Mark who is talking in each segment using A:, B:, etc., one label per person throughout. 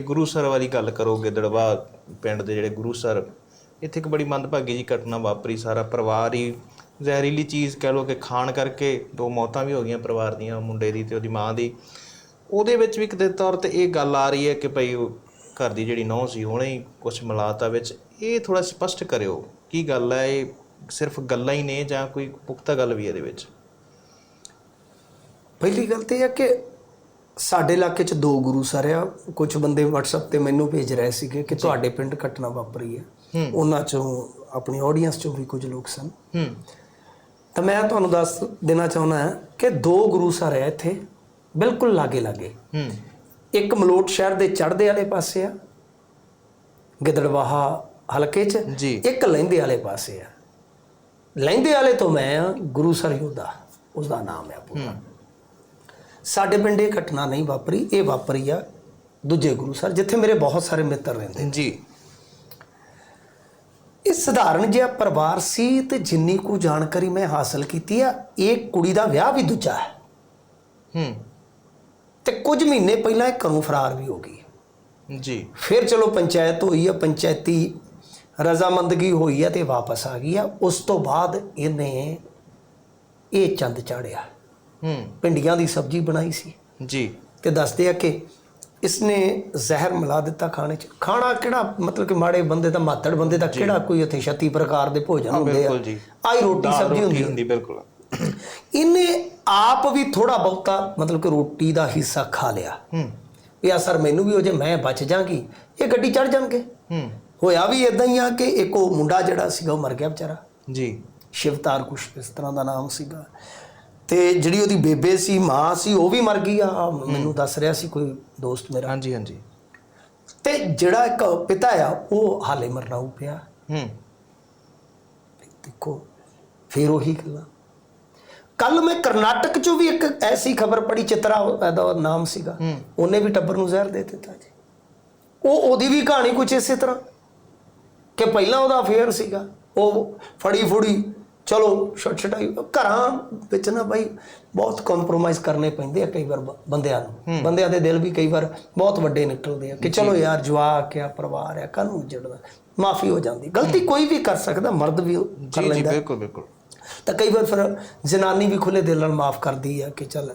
A: ਗੁਰੂਸਰ ਵਾਲੀ ਗੱਲ ਕਰੋ ਗਿੱਦੜਵਾ ਪਿੰਡ ਦੇ ਜਿਹੜੇ ਗੁਰੂਸਰ ਇੱਥੇ ਇੱਕ ਬੜੀ ਮੰਦਭਾਗੀ ਜੀ ਘਟਨਾ ਵਾਪਰੀ, ਸਾਰਾ ਪਰਿਵਾਰ ਹੀ ਜ਼ਹਿਰੀਲੀ ਚੀਜ਼ ਕਹਿ ਲੋ ਕਿ ਖਾਣ ਕਰਕੇ ਦੋ ਮੌਤਾਂ ਵੀ ਹੋ ਗਈਆਂ ਪਰਿਵਾਰ ਦੀਆਂ, ਮੁੰਡੇ ਦੀ ਤੇ ਉਹਦੀ ਮਾਂ ਦੀ। ਉਹਦੇ ਵਿੱਚ ਵੀ ਕਿਤੇ ਤੌਰ ਤੇ ਇਹ ਗੱਲ ਆ ਰਹੀ ਹੈ ਕਿ ਭਈ ਘਰ ਦੀ ਜਿਹੜੀ ਨੌਂ ਸੀ ਹੁਣੇ ਹੀ ਕੁਝ ਮਿਲਾਤਾ ਵਿੱਚ। ਇਹ ਥੋੜਾ ਸਪਸ਼ਟ ਕਰਿਓ, ਕੀ ਗੱਲ ਹੈ, ਇਹ ਸਿਰਫ ਗੱਲਾਂ ਹੀ ਨੇ ਜਾਂ ਕੋਈ ਪੁਖਤਾ ਗੱਲ ਵੀ ਇਹਦੇ ਵਿੱਚ?
B: ਪਹਿਲੀ ਗੱਲ ਤੇ ਇਹ ਹੈ ਕਿ ਸਾਡੇ ਇਲਾਕੇ 'ਚ ਦੋ ਗੁਰੂ ਸਰ ਆ। ਕੁਝ ਬੰਦੇ WhatsApp ਤੇ ਮੈਨੂੰ ਭੇਜ ਰਹੇ ਸੀਗੇ ਕਿ ਤੁਹਾਡੇ ਪਿੰਡ ਘਟਨਾ ਵਾਪਰੀ ਹੈ। ਉਹਨਾਂ 'ਚੋਂ ਆਪਣੀ ਆਡੀਅנס 'ਚੋਂ ਵੀ ਕੁਝ ਲੋਕ ਸਨ। ਤਾਂ ਮੈਂ ਤੁਹਾਨੂੰ ਦੱਸ ਦੇਣਾ ਚਾਹੁੰਦਾ ਹਾਂ ਕਿ ਦੋ ਗੁਰੂ ਸਰ ਆ ਇੱਥੇ ਬਿਲਕੁਲ ਲਾਗੇ ਲਾਗੇ। ਇੱਕ ਮਲੋਟ ਸ਼ਹਿਰ ਦੇ ਚੜ੍ਹਦੇ ਵਾਲੇ ਪਾਸੇ ਆ ਗਿੱਦੜਵਾਹਾ ਹਲਕੇ 'ਚ। ਇੱਕ ਲਹਿੰਦੇ ਵਾਲੇ ਪਾਸੇ ਆ। ਲਹਿੰਦੇ ਵਾਲੇ ਤੋਂ ਮੈਂ ਆ ਗੁਰੂ ਸਰ ਯੋਧਾ ਉਸ ਦਾ ਨਾਮ ਹੈ ਪੂਰਾ। ਸਾਡੇ ਪਿੰਡ ਇਹ ਘਟਨਾ ਨਹੀਂ ਵਾਪਰੀ ਇਹ ਵਾਪਰੀ ਆ ਦੂਜੇ ਗੁਰੂ ਸਰ ਜਿੱਥੇ ਮੇਰੇ ਬਹੁਤ ਸਾਰੇ ਮਿੱਤਰ ਰਹਿੰਦੇ
A: ਜੀ।
B: ਇਹ ਸਧਾਰਨ ਜਿਹਾ ਪਰਿਵਾਰ ਸੀ ਤੇ ਜਿੰਨੀ ਕੁ ਜਾਣਕਾਰੀ ਮੈਂ ਹਾਸਲ ਕੀਤੀ ਆ ਇਹ ਕੁੜੀ ਦਾ ਵਿਆਹ ਵੀ ਦੂਜਾ ਹੈ।
A: ਹੂੰ।
B: ਤੇ ਕੁਝ ਮਹੀਨੇ ਪਹਿਲਾਂ ਇਹ ਘਰੋਂ ਫਰਾਰ ਵੀ ਹੋ ਗਈ।
A: ਜੀ।
B: ਫਿਰ ਚਲੋ ਪੰਚਾਇਤ ਹੋਈ ਆ ਪੰਚਾਇਤੀ ਰਜ਼ਾਮੰਦਗੀ ਹੋਈ ਆ ਤੇ ਵਾਪਸ ਆ ਗਈ ਆ। ਉਸ ਤੋਂ ਬਾਅਦ ਇਹਨੇ ਇਹ ਚੰਦ ਚਾੜਿਆ।
A: ਹੂੰ
B: ਪਿੰਡੀਆਂ ਦੀ ਸਬਜ਼ੀ ਬਣਾਈ ਸੀ।
A: ਜੀ।
B: ਤੇ ਦੱਸਦੇ ਆ ਕਿ ਇਸਨੇ ਜ਼ਹਿਰ ਮਿਲਾ ਦਿੱਤਾ ਖਾਣੇ 'ਚ। ਖਾਣਾ ਕਿਹੜਾ ਮਤਲਬ ਕਿ ਮਾੜੇ ਬੰਦੇ ਦਾ ਮਾਤੜ ਬੰਦੇ ਦਾ ਕਿਹੜਾ ਕੋਈ ਉੱਥੇ 36 ਪ੍ਰਕਾਰ ਦੇ ਭੋਜਨ ਹੁੰਦੇ ਆ? ਆਈ ਰੋਟੀ ਸਬਜ਼ੀ ਹੁੰਦੀ
A: ਹੁੰਦੀ ਬਿਲਕੁਲ।
B: ਇਹਨੇ ਆਪ ਵੀ ਥੋੜਾ ਬਹੁਤਾ ਮਤਲਬ ਕਿ ਰੋਟੀ ਦਾ ਹਿੱਸਾ ਖਾ ਲਿਆ।
A: ਹੂੰ।
B: ਵੀ ਆ ਸਰ ਮੈਨੂੰ ਵੀ ਹੋ ਜੇ ਮੈਂ ਬਚ ਜਾਗੀ ਇਹ ਗੱਡੀ ਚੜ ਜਾਣਗੇ।
A: ਹੂੰ।
B: ਹੋਇਆ ਵੀ ਇਦਾਂ ਹੀ ਆ ਕਿ ਇੱਕ ਉਹ ਮੁੰਡਾ ਜਿਹੜਾ ਸੀਗਾ ਉਹ ਮਰ ਗਿਆ ਵਿਚਾਰਾ।
A: ਜੀ।
B: ਸ਼ਿਵਤਾਰ ਕੁਛ ਇਸ ਤਰ੍ਹਾਂ ਦਾ ਨਾਮ ਸੀਗਾ। ਤੇ ਜਿਹੜੀ ਉਹਦੀ ਬੇਬੇ ਸੀ ਮਾਂ ਸੀ ਉਹ ਵੀ ਮਰ ਗਈ ਆ। ਮੈਨੂੰ ਦੱਸ ਰਿਹਾ ਸੀ ਕੋਈ ਦੋਸਤ ਮੇਰਾ।
A: ਹਾਂਜੀ ਹਾਂਜੀ।
B: ਤੇ ਜਿਹੜਾ ਇੱਕ ਪਿਤਾ ਆ ਉਹ ਹਾਲੇ ਮਰਨਾ ਪਿਆ।
A: ਹੂੰ।
B: ਦੇਖੋ ਫੇਰ ਉਹੀ ਗੱਲਾਂ। ਕੱਲ ਮੈਂ ਕਰਨਾਟਕ ਚੋਂ ਵੀ ਇੱਕ ਐਸੀ ਖਬਰ ਪੜੀ ਚਿਤਰਾ ਉਹਦਾ ਨਾਮ ਸੀਗਾ। ਉਹਨੇ ਵੀ ਟੱਬਰ ਨੂੰ ਜ਼ਹਿਰ ਦੇ ਦਿੱਤਾ ਜੀ। ਉਹ ਉਹਦੀ ਵੀ ਕਹਾਣੀ ਕੁਝ ਇਸੇ ਤਰ੍ਹਾਂ। ਕਿ ਪਹਿਲਾਂ ਉਹਦਾ ਅਫੇਅਰ ਸੀਗਾ ਉਹ ਫੜੀ ਫੁੜੀ ਚਲੋ ਛਟ ਛਟਾਈ ਘਰਾਂ ਵਿੱਚ ਨਾ ਬਾਈ ਬਹੁਤ ਕੰਪਰੋਮਾਈਜ਼ ਕਰਨੇ ਪੈਂਦੇ ਆ ਕਈ ਵਾਰ ਬੰਦਿਆਂ ਨੂੰ। ਬੰਦਿਆਂ ਦੇ ਦਿਲ ਵੀ ਕਈ ਵਾਰ ਬਹੁਤ ਵੱਡੇ ਨਿਕਲਦੇ ਆ ਕਿ ਚਲੋ ਯਾਰ ਜਵਾਕ ਆ ਪਰਿਵਾਰ ਆ ਕੱਲ ਨੂੰ ਜੜਦਾ ਮਾਫੀ ਹੋ ਜਾਂਦੀ। ਗਲਤੀ ਕੋਈ ਵੀ ਕਰ ਸਕਦਾ ਮਰਦ ਵੀ ਕਰ
A: ਜੀ ਜੀ
B: ਲੈਂਦਾ।
A: ਬਿਲਕੁਲ ਬਿਲਕੁਲ।
B: ਤਾਂ ਕਈ ਵਾਰ ਫਿਰ ਜਨਾਨੀ ਵੀ ਖੁੱਲੇ ਦਿਲ ਨਾਲ ਮਾਫ ਕਰਦੀ ਆ ਕਿ ਚੱਲ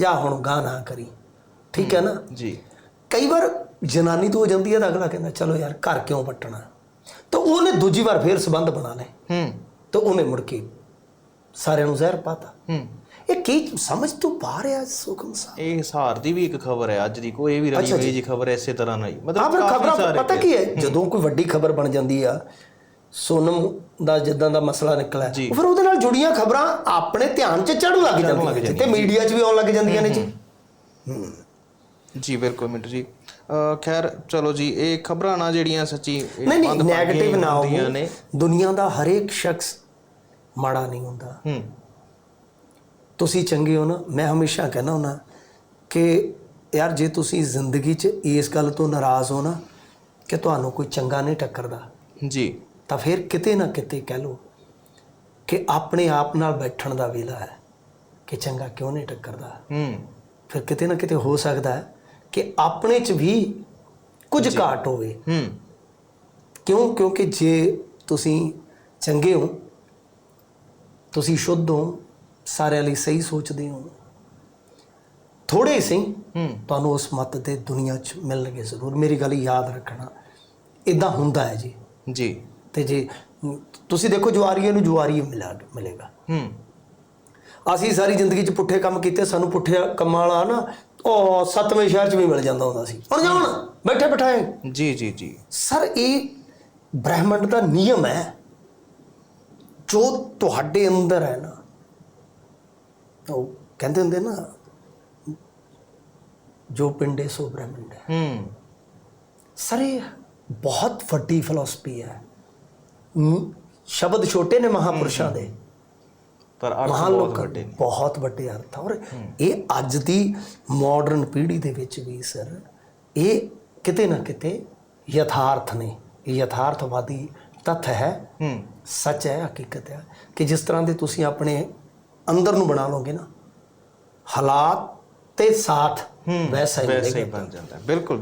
B: ਜਾ ਹੁਣ ਗਾਹ ਨਾ ਕਰੀ। ਠੀਕ ਹੈ ਨਾ?
A: ਜੀ।
B: ਕਈ ਵਾਰ ਜਨਾਨੀ ਤੋਂ ਹੋ ਜਾਂਦੀ ਹੈ ਤਾਂ ਅਗਲਾ ਕਹਿੰਦਾ ਚਲੋ ਯਾਰ ਘਰ ਕਿਉਂ ਪੱਟਣਾ ਤਾਂ ਉਹਨੇ ਦੂਜੀ ਵਾਰ ਫੇਰ ਸਬੰਧ ਬਣਾ ਲਏ।
A: ਹੂੰ।
B: ਤਾਂ ਉਹਨੇ ਮੁੜ ਕੇ ਸਾਰਿਆਂ ਨੂੰ ਜ਼ਹਿਰ ਪਾਤਾ।
A: ਹੂੰ।
B: ਇਹ ਕੀ ਸਮਝ ਤੋਂ ਬਾਹਰ ਆ ਸੁਖਮ ਸਾਹਿਬ
A: ਇਹ ਹਿਸਾਰ ਦੀ ਵੀ ਇੱਕ ਖਬਰ ਹੈ ਅੱਜ ਦੀ ਕੋਈ ਇਹ ਵੀ ਰਲੀ ਹੋਈ ਜੀ ਖਬਰ ਇਸੇ ਤਰ੍ਹਾਂ ਨਾਲ ਹੀ।
B: ਆ
A: ਮਤਲਬ ਕਾਫੀ ਸਾਰੇ
B: ਪਤਾ ਕੀ ਹੈ ਜਦੋਂ ਕੋਈ ਵੱਡੀ ਖਬਰ ਬਣ ਜਾਂਦੀ ਆ ਸੋਨਮ ਦਾ ਜਿੱਦਾਂ ਦਾ ਮਸਲਾ ਨਿਕਲਿਆ ਫਿਰ ਉਹਦੇ ਨਾਲ ਜੁੜੀਆਂ ਖਬਰਾਂ ਆਪਣੇ ਧਿਆਨ 'ਚ ਚੜਨ ਲੱਗ ਜਾਂਦੀਆਂ ਤੇ ਮੀਡੀਆ 'ਚ ਵੀ ਆਉਣ ਲੱਗ ਜਾਂਦੀਆਂ ਨੇ ਜੀ।
A: ਜੀ ਬਿਲਕੁਲ ਮਿੰਟੂ ਜੀ। ਖੈਰ ਚਲੋ ਜੀ ਇਹ ਖਬਰਾਂ ਨਾ ਜਿਹੜੀਆਂ ਸੱਚੀ
B: ਨਹੀਂ ਨਹੀਂ
A: ਮੰਦਭਾਗੀਆਂ
B: 네ਗੇਟਿਵ ਨਾ
A: ਹੁੰਦੀਆਂ
B: ਹੋ
A: ਨੇ।
B: ਦੁਨੀਆ ਦਾ ਹਰੇਕ ਸ਼ਖਸ ਮਾੜਾ ਨਹੀਂ ਹੁੰਦਾ।
A: ਹੂੰ।
B: ਤੁਸੀਂ ਚੰਗੇ ਹੋ ਨਾ ਮੈਂ ਹਮੇਸ਼ਾ ਕਹਿੰਦਾ ਹੁੰਦਾ ਕਿ ਯਾਰ ਜੇ ਤੁਸੀਂ ਜ਼ਿੰਦਗੀ 'ਚ ਇਸ ਗੱਲ ਤੋਂ ਨਾਰਾਜ਼ ਹੋ ਨਾ ਕਿ ਤੁਹਾਨੂੰ ਕੋਈ ਚੰਗਾ ਨਹੀਂ ਟੱਕਰਦਾ
A: ਜੀ।
B: ਤਾਂ ਫਿਰ ਕਿਤੇ ਨਾ ਕਿਤੇ ਕਹਿ ਲਓ ਕਿ ਆਪਣੇ ਆਪ ਨਾਲ ਬੈਠਣ ਦਾ ਵੇਲਾ ਹੈ ਕਿ ਚੰਗਾ ਕਿਉਂ ਨਹੀਂ ਟੱਕਰਦਾ।
A: ਹੂੰ।
B: ਫਿਰ ਕਿਤੇ ਨਾ ਕਿਤੇ ਹੋ ਸਕਦਾ ਹੈ ਕਿ ਆਪਣੇ 'ਚ ਵੀ ਕੁਝ ਘਾਟ ਹੋਵੇ।
A: ਹੂੰ।
B: ਕਿਉਂ? ਕਿਉਂਕਿ ਜੇ ਤੁਸੀਂ ਚੰਗੇ ਹੋ ਤੁਸੀਂ ਸ਼ੁੱਧ ਹੋ ਸਾਰਿਆਂ ਲਈ ਸਹੀ ਸੋਚਦੇ ਹੋ। ਥੋੜੇ ਸਹੀ
A: ਹੂੰ।
B: ਤੁਹਾਨੂੰ ਉਸ ਮਤ ਦੇ ਦੁਨੀਆ 'ਚ ਮਿਲਣਗੇ ਜ਼ਰੂਰ। ਮੇਰੀ ਗੱਲ ਯਾਦ ਰੱਖਣਾ ਇਦਾਂ ਹੁੰਦਾ ਹੈ ਜੀ।
A: ਜੀ।
B: ਤੇ ਜੇ ਤੁਸੀਂ ਦੇਖੋ ਜਵਾਰੀਏ ਨੂੰ ਜਵਾਰੀ ਮਿਲਾ ਮਿਲੇਗਾ।
A: ਹੂੰ।
B: ਅਸੀਂ ਸਾਰੀ ਜ਼ਿੰਦਗੀ 'ਚ ਪੁੱਠੇ ਕੰਮ ਕੀਤੇ ਸਾਨੂੰ ਪੁੱਠੇ ਕੰਮਾਂ ਵਾਲਾ ਨਾ ਉਹ ਸੱਤਵੇਂ ਸ਼ਹਿਰ 'ਚ ਵੀ ਮਿਲ ਜਾਂਦਾ ਹੁੰਦਾ ਸੀ। ਹੁਣ ਜਾਣ ਬੈਠੇ ਬਿਠਾਏ
A: ਜੀ ਜੀ ਜੀ।
B: ਸਰ ਇਹ ਬ੍ਰਹਿਮੰਡ ਦਾ ਨਿਯਮ ਹੈ। ਜੋ ਤੁਹਾਡੇ ਅੰਦਰ ਹੈ ਨਾ ਉਹ ਕਹਿੰਦੇ ਹੁੰਦੇ ਨਾ ਜੋ ਪਿੰਡੇ ਸੋ ਬ੍ਰਹਿਮੰਡ ਹੈ।
A: ਹੂੰ।
B: ਸਰ ਇਹ ਬਹੁਤ ਵੱਡੀ ਫਿਲਾਸਫੀ ਹੈ। ਸ਼ਬਦ ਛੋਟੇ ਨੇ ਮਹਾਪੁਰਸ਼ਾਂ ਦੇ।
A: ਪਰ ਅਰਥ ਬਹੁਤ ਵੱਡੇ
B: ਦੇ ਬਹੁਤ ਵੱਡੇ ਅਰਥ ਔਰ ਇਹ ਅੱਜ ਦੀ ਮਾਡਰਨ ਪੀੜ੍ਹੀ ਦੇ ਵਿੱਚ ਵੀ ਸਰ ਇਹ ਕਿਤੇ ਨਾ ਕਿਤੇ ਯਥਾਰਥ ਨੇ। ਇਹ ਯਥਾਰਥਵਾਦੀ ਤੱਥ ਹੈ
A: ਹੂੰ।
B: ਸੱਚ ਹੈ ਹਕੀਕਤ ਹੈ ਕਿ ਜਿਸ ਤਰ੍ਹਾਂ ਦੇ ਤੁਸੀਂ ਆਪਣੇ ਅੰਦਰ ਨੂੰ ਬਣਾ ਲਓਗੇ ਨਾ ਹਾਲਾਤ ਤੇ ਸਾਥ ਵੈਸਾ ਹੀ
A: ਬਣ ਜਾਂਦਾ ਬਿਲਕੁਲ।